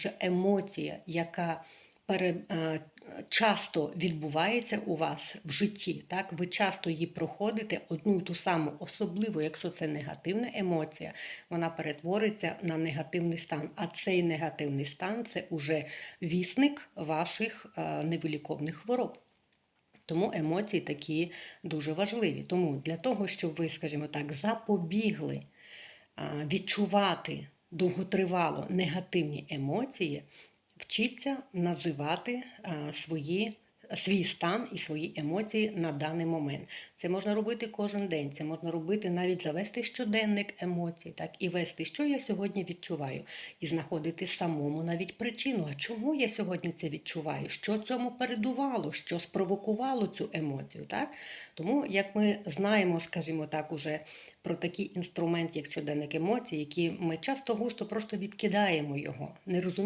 що емоція, яка е, часто відбувається у вас в житті, так? ви часто її проходите одну і ту саму, особливо якщо це негативна емоція, вона перетвориться на негативний стан. А цей негативний стан це уже вісник ваших е, невиліковних хвороб. Тому емоції такі дуже важливі. Тому для того, щоб ви, скажімо так, запобігли відчувати довготривало негативні емоції, вчіться називати свої, свій стан і свої емоції на даний момент. Це можна робити кожен день, це можна робити навіть завести щоденник емоцій, так і вести, що я сьогодні відчуваю, і знаходити самому навіть причину, а чому я сьогодні це відчуваю, що цьому передувало, що спровокувало цю емоцію. Так? Тому, як ми знаємо, скажімо так, уже про такий інструмент, як щоденник емоцій, які ми часто густо просто відкидаємо його, не розуміємо.